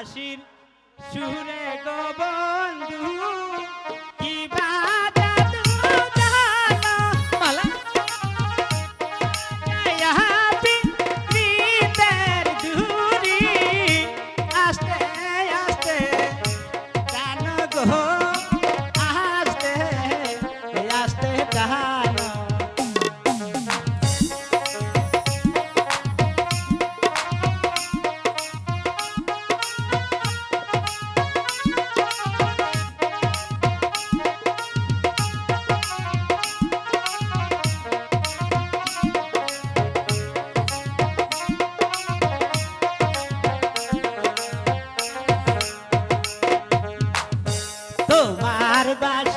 হাসির সুরে গো বন্ধু everybody.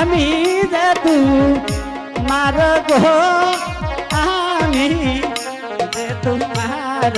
আমি যে তু মার গো আমি যে তোমার